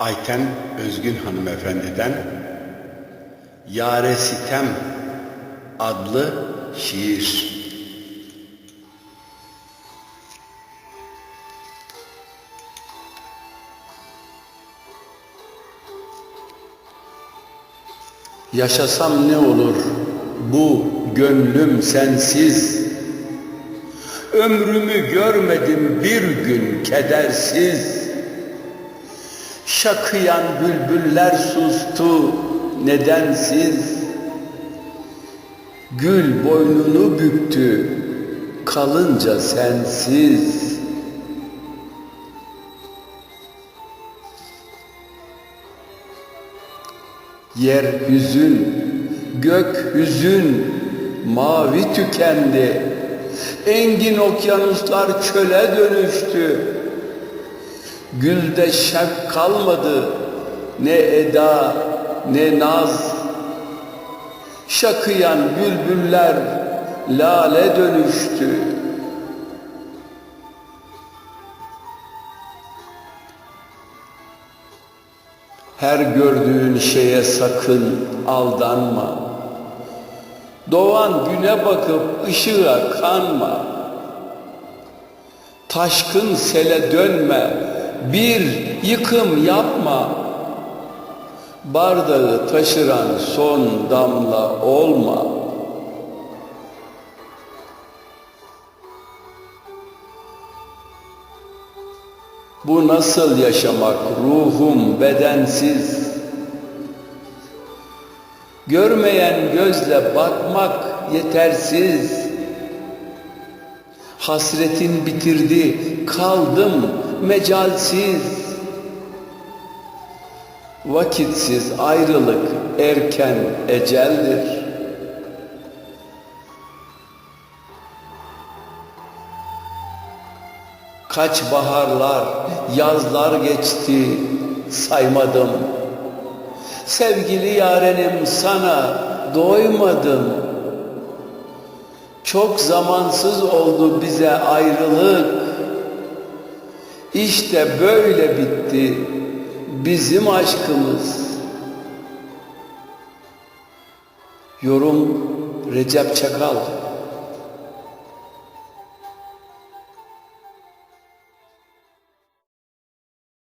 Ayten Özgün hanımefendiden Yare Sitem adlı şiir. Yaşasam ne olur bu gönlüm sensiz Ömrümü görmedim bir gün kedersiz Şakıyan bülbüller sustu nedensiz Gül boynunu büktü kalınca sensiz Yer hüzün, gök hüzün, mavi tükendi. Engin okyanuslar çöle dönüştü. Gülde şevk kalmadı, ne eda, ne naz. Şakıyan bülbüller lale dönüştü. Her gördüğün şeye sakın aldanma. Doğan güne bakıp ışığa kanma. Taşkın sele dönme, bir yıkım yapma. Bardağı taşıran son damla olma. Bu nasıl yaşamak ruhum bedensiz? Görmeyen gözle bakmak yetersiz. Hasretin bitirdi, kaldım mecalsiz. Vakitsiz ayrılık erken eceldir. Kaç baharlar, yazlar geçti saymadım. Sevgili yarenim sana doymadım. Çok zamansız oldu bize ayrılık. İşte böyle bitti bizim aşkımız. Yorum Recep Çakal